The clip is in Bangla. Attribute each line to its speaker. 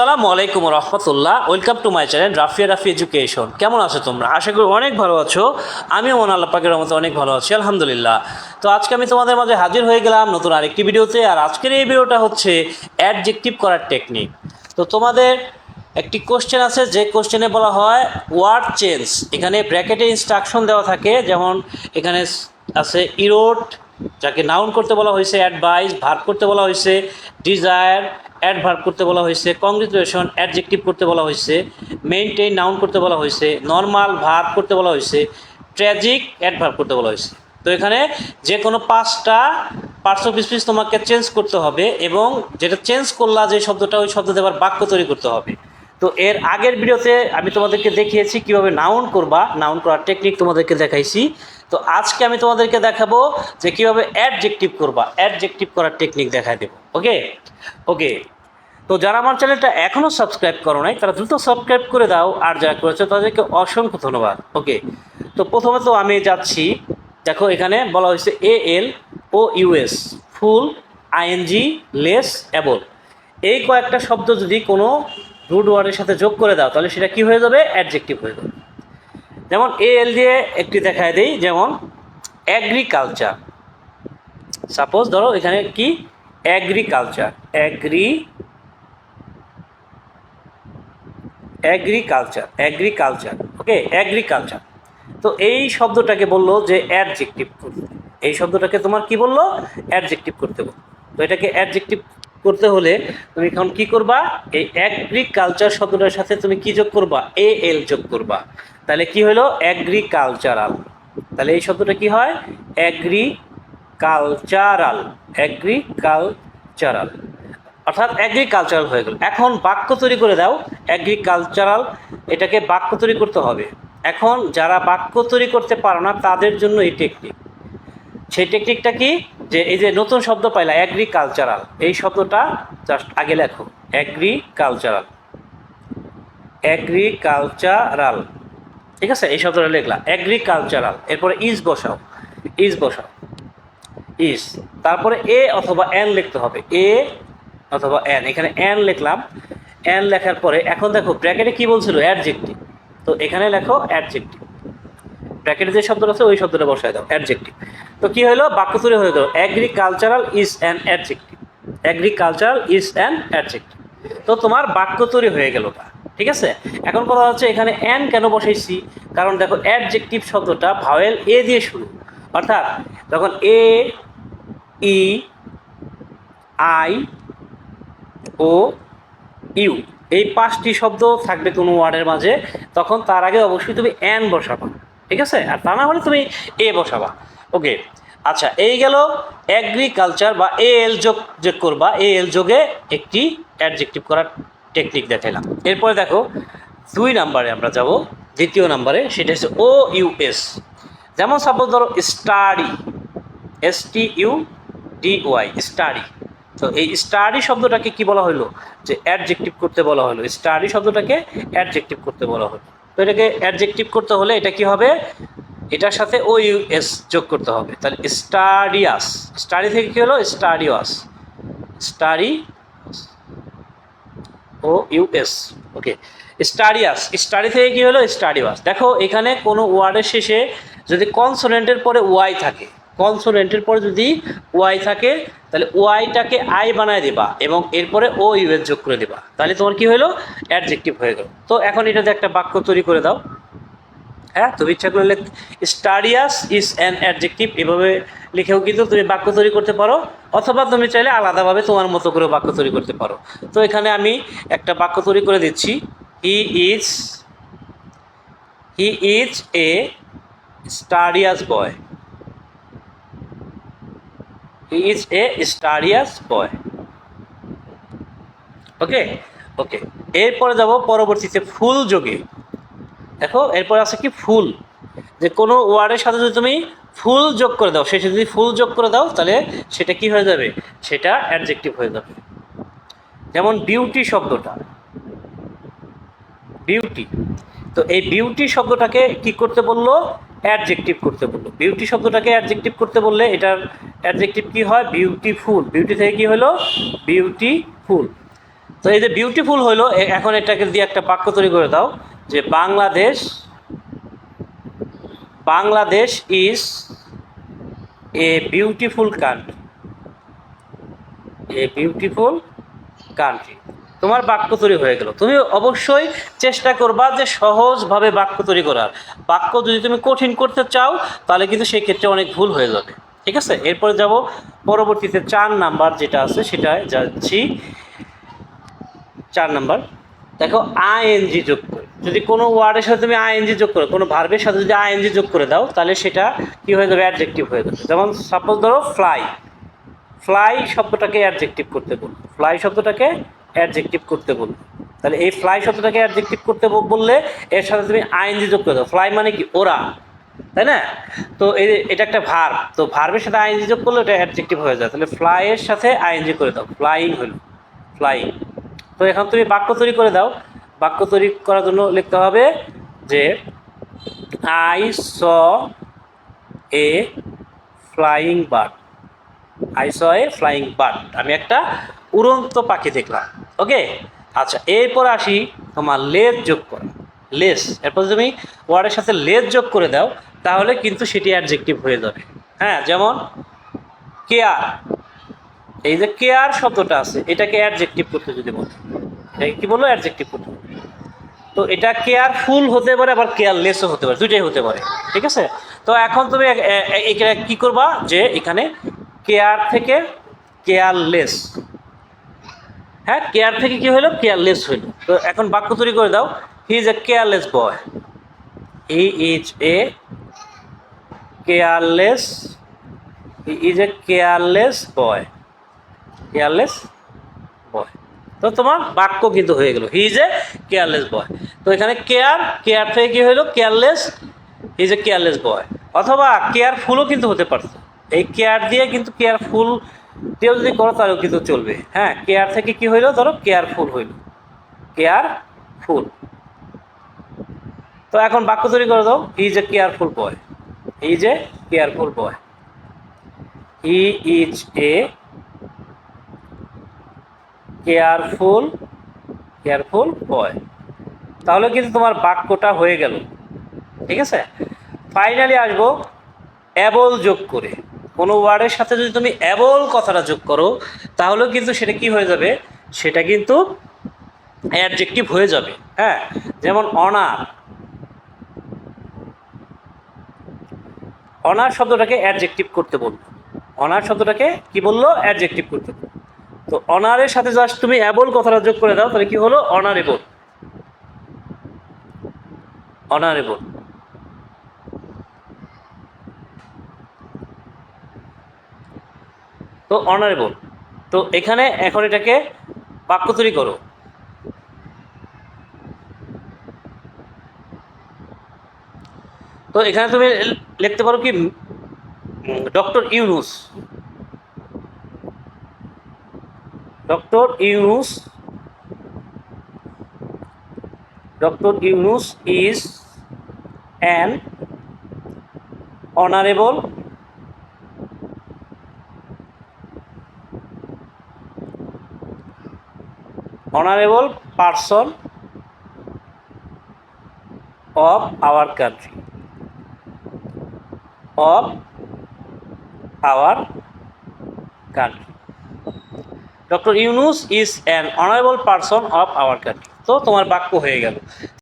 Speaker 1: আসসালামু আলাইকুম রহমতুল্লাহ। Welcome to my channel Rafia Rafi education কেমন আছো তোমরা? আশা করি অনেক ভালো আছো। আমিও মন আল্লাহ পাকের মতো অনেক ভালো আছি, আলহামদুলিল্লাহ। তো আজকে আমি তোমাদের মাঝে হাজির হয়ে গেলাম নতুন আরেকটি ভিডিওতে, আর আজকের এই ভিডিওটা হচ্ছে অ্যাডজেক্টিভ করার টেকনিক তো তোমাদের একটি কোশ্চেন আছে, যে কোশ্চেনে বলা হয় ওয়ার্ড চেঞ্জ এখানে ব্র্যাকেটে ইনস্ট্রাকশন দেওয়া থাকে, যেমন এখানে আছে ইরোড যাকে নাউন করতে বলা হয়েছে অ্যাডভাইস ভার্ব করতে বলা হয়েছে ডিজায়ার অ্যাডভার্ব করতে বলা হয়েছে কংগ্রেচুলেশন অ্যাডজেক্টিভ করতে বলা হয়েছে মেনটেন নাউন করতে বলা হয়েছে নর্মাল ভার্ব করতে বলা হয়েছে ট্র্যাজিক অ্যাডভার্ব করতে বলা হয়েছে। তো এখানে যে কোনো পাঁচটা পার্টস অফ স্পিচ তোমাকে চেঞ্জ করতে হবে এবং যেটা চেঞ্জ করলা যে শব্দটা, ওই শব্দ দেওয়ার বাক্য তৈরি করতে হবে। তো এর আগের ভিডিওতে আমি তোমাদেরকে দেখিয়েছি কীভাবে নাউন করবা, নাউন করার টেকনিক তোমাদেরকে দেখাইছি। তো আজকে আমি তোমাদেরকে দেখাবো যে কীভাবে অ্যাডজেক্টিভ করবা অ্যাডজেক্টিভ করার টেকনিক দেখাই দেবো ওকে ওকে তো যারা আমার চ্যানেলটা এখনও সাবস্ক্রাইব করো নাই, তারা দ্রুত সাবস্ক্রাইব করে দাও, আর যারা করেছ তাদেরকে অসংখ্য ধন্যবাদ ওকে তো প্রথমে তো আমি যাচ্ছি, দেখো এখানে বলা হয়েছে A L O US ful ING less able এই কয়েকটা শব্দ যদি কোনো রুট ওয়ার্ডের সাথে যোগ করে দাও, তাহলে সেটা কি হয়ে যাবে? অ্যাডজেক্টিভ হয়ে যাবে। যেমন এ এল দিয়ে একটি দেখায় দেই, যেমন অ্যাগ্রিকালচার সাপোজ ধরো এখানে কি? Agriculture agri agriculture agriculture okay agriculture তো এই শব্দটাকে বলল যে অ্যাডজেক্টিভ করতে। এই শব্দটাকে তোমার কি বলল? অ্যাডজেক্টিভ করতে বলল। তো এটাকে অ্যাডজেক্টিভ করতে হলে তুমি এখন কি করবা? এই অ্যাগ্রিকালচার শব্দটার সাথে তুমি কি যোগ করবা? এ এল যোগ করবা। তাহলে কি হলো? অ্যাগ্রিকালচারাল তাহলে এই শব্দটা কি হয়? অ্যাগ্রিকালচারাল অ্যাগ্রিকালচারাল অর্থাৎ অ্যাগ্রিকালচারাল হয়ে গেল। এখন বাক্য তৈরি করে দাও। অ্যাগ্রিকালচারাল এটাকে বাক্য তৈরি করতে হবে। এখন যারা বাক্য তৈরি করতে পারো না, তাদের জন্য এই টেকনিক সেই টেকনিকটা কি? যে এই যে নতুন শব্দ পাইলা অ্যাগ্রিকালচারাল এই শব্দটা জাস্ট আগে লেখো অ্যাগ্রিকালচারাল অ্যাগ্রিকালচারাল ঠিক আছে? এই শব্দটা লিখলা অ্যাগ্রিকালচারাল এরপরে ইজ বসাও ইজ বসাও ইজ তারপরে এ অথবা এন লিখতে হবে এ অথবা এন এখানে এন লিখলাম এন লেখার পরে, এখন দেখো ব্র্যাকেটে কি বলছিল? অ্যাডজেক্টিভ তো এখানে লেখো অ্যাডজেক্টিভ ব্র্যাকেটে যে শব্দটা আছে, ওই শব্দটা বসায় দাও অ্যাডজেক্টিভ তো কি হলো? বাক্য তৈরি হয়ে গেল। Agricultural is an adjective agricultural is an adjective তো তোমার বাক্য তৈরি হয়ে গেল ঠিক আছে? এখন কথা হচ্ছে এখানে অ্যান কেন বসাইছি? কারণ দেখো অ্যাডজেক্টিভ শব্দটা ভাওয়েল এ দিয়ে শুরু। অর্থাৎ যখন এ ই আই ও ইউ এই পাঁচটি শব্দ থাকবে কোনো ওয়ার্ডের মাঝে, তখন তার আগে অবশ্যই তুমি অ্যান বসাবা, ঠিক আছে? আর তা না হলে তুমি এ বসাবা। ওকে আচ্ছা এই গেল অ্যাগ্রিকালচার বা এ এল যোগ যোগ করবা। এ এল যোগে একটি অ্যাডজেক্টিভ করার টেকনিক দেখাইলাম। এরপরে দেখো, দুই নাম্বারে আমরা যাব। দ্বিতীয় নাম্বারে সেটা হচ্ছে ও ইউএস যেমন সাপোজ ধরো study S T U D Y study তো এই স্টাডি শব্দটাকে কি বলা হলো যে অ্যাডজেক্টিভ করতে বলা হলো স্টাডি শব্দটাকে অ্যাডজেক্টিভ করতে বলা হলো তো এটাকে অ্যাডজেক্টিভ করতে হলে এটা কি হবে? এটার সাথে ও ইউএস যোগ করতে হবে। তাহলে স্টাডিয়াস স্টাডি থেকে কী হলো? Studious study O US okay studious study থেকে কী হলো? স্টাডিয়াস দেখো, এখানে কোনো ওয়ার্ডের শেষে যদি কনসোনেন্টের পরে ওয়াই থাকে কনসোনেন্টের পরে যদি ওয়াই থাকে, তাহলে ওয়াইটাকে আই বানায় দিবা এবং এরপরে ও ইউএস যোগ করে দিবা। তাহলে তোমার কি হলো? অ্যাডজেক্টিভ হয়ে গেল। তো এখন এটাতে একটা বাক্য তৈরি করে দাও। হ্যাঁ তুমি ইচ্ছা করলে স্টাডিয়াস ইজ অ্যান অ্যাডজেক্টিভ এভাবে লিখেও কিন্তু তুমি বাক্য তৈরি করতে পারো, অথবা তুমি চাইলে আলাদাভাবে তোমার মতো করে বাক্য তৈরি করতে পারো। তো এখানে আমি একটা বাক্য তৈরি করে দিচ্ছি। He is he is a studious boy he is a studious boy okay okay এরপরে যাব পরবর্তীতে ফুল যোগে। দেখো, এরপর আছে কি ফুল। যে কোনো ওয়ার্ডের সাথে যদি তুমি ফুল যোগ করে দাও, শেষে যদি ফুল যোগ করে দাও, তাহলে সেটা কি হয়ে যাবে? সেটা অ্যাডজেক্টিভ হয়ে যাবে। যেমন বিউটি শব্দটা। বিউটি তো এই বিউটি শব্দটাকে কি করতে বলল? অ্যাডজেক্টিভ করতে বলল। বিউটি শব্দটাকে অ্যাডজেক্টিভ করতে বললে এটার অ্যাডজেক্টিভ কি হয়? বিউটিফুল বিউটি থেকে কি হলো? বিউটিফুল তো এই যে বিউটিফুল হলো এখন এটাকে দিয়ে একটা বাক্য তৈরি করে দাও। যে Bangladesh Bangladesh is a beautiful country a beautiful country তোমার বাক্য তৈরি হয়ে গেল। তুমি অবশ্যই চেষ্টা করবা যে সহজভাবে বাক্য তৈরি করার। বাক্য যদি তুমি কঠিন করতে চাও, তাহলে কিন্তু সেই ক্ষেত্রে অনেক ভুল হয়ে যাবে। ঠিক আছে? এরপরে যাব পরবর্তীতে চার নাম্বার যেটা আছে সেটায় যাচ্ছি। চার নাম্বার। দেখো আইএনজি যোগ করে। যদি কোনো ওয়ার্ডের সাথে তুমি আইএনজি যোগ করো, কোনো ভার্বের সাথে যদি আইএনজি যোগ করে দাও, তাহলে সেটা কি হয়ে যাবে? অ্যাডজেক্টিভ হয়ে যাবে। যেমন সাপোজ ধরো ফ্লাই ফ্লাই শব্দটাকে অ্যাডজেক্টিভ করতে বলুন ফ্লাই শব্দটাকে অ্যাডজেক্টিভ করতে বলুন তাহলে এই ফ্লাই শব্দটাকে অ্যাডজেক্টিভ করতে বললে এর সাথে তুমি আইএনজি যোগ করে দাও। ফ্লাই মানে কি? ওরা। তাই না? তো এই এটা একটা ভার্ব তো ভার্বের সাথে আইএনজি যোগ করলে ওটা অ্যাডজেক্টিভ হয়ে যায়। তাহলে ফ্লাইয়ের সাথে আইএনজি করে দাও। ফ্লাইং হলো। ফ্লাইং তো এখন তুমি বাক্য তৈরি করে দাও। বাক্য তৈরি করার জন্য লিখতে হবে যে I saw a flying bird I saw a flying bird আমি একটা উড়ন্ত পাখি দেখলাম। ওকে আচ্ছা এরপর আসি তোমার লেজ যোগ করো। লেস এরপর তুমি ওয়ার্ডের সাথে লেজ যোগ করে দাও, তাহলে কিন্তু সেটি অ্যাডজেক্টিভ হয়ে যাবে। হ্যাঁ যেমন কেয়ার এই যে কেয়ার শব্দটা আছে, এটাকে অ্যাডজেক্টিভ করতে যদি বলো। এটাকে কি বলল? অ্যাডজেক্টিভ করতে তো এটা কেয়ারফুল হতে পারে, আবার কেয়ারলেসও হতে পারে, দুইটাই হতে পারে, ঠিক আছে? তো এখন তুমি কি করবা? যে এখানে কেয়ার থেকে কেয়ারলেস হ্যাঁ কেয়ার থেকে কি হলো? কেয়ারলেস হইল তো এখন বাক্য তৈরি করে দাও। He is a careless boy he is a careless he is a careless boy careless boy তো তোমার বাক্য কিন্তু হয়ে গেল। হি ইজ এ কেয়ারলেস বয় তো এখানে কেয়ার কেয়ার থেকে কি হইল careless he is a careless boy অথবা কেয়ারফুলও কিন্তু হতে পারতো। এই কেয়ার দিয়ে কিন্তু কেয়ারফুল দিয়েও যদি করো, তাহলেও কিন্তু চলবে। হ্যাঁ কেয়ার থেকে কি হইল? ধরো কেয়ারফুল হইল। কেয়ারফুল তো এখন বাক্য তৈরি করে দাও। He is a careful boy he is a careful boy he is a careful careful boy. তাহলে কিন্তু তোমার বাক্যটা হয়ে গেল। ঠিক আছে? ফাইনালি আসব, অ্যাবল যোগ করে। কোনো ওয়ার্ডের সাথে যদি তুমি অ্যাবল কথাটা যোগ করো, তাহলে কিন্তু সেটা কি হয়ে যাবে? সেটা কিন্তু অ্যাডজেক্টিভ হয়ে যাবে। হ্যাঁ? যেমন অনার অনার শব্দটাকে অ্যাডজেক্টিভ করতে বলব অনার শব্দটাকে কি বলল? অ্যাডজেক্টিভ করতে বলব তো অনারের সাথে জাস্ট তুমি অ্যাবল কথাটা যোগ করে দাও, তাহলে কি হলো? অনারেবল। অনারেবল। তো অনারেবল। তো এখানে এখন এটাকে বাক্য তৈরি করো। তো এখানে তুমি লিখতে পারো কি? Doctor Yunus. Doctor Yunus doctor Yunus is an honourable honourable person of our country of our country doctor Yunus is an honourable person of our country তো তোমার বাক্য হয়ে গেল।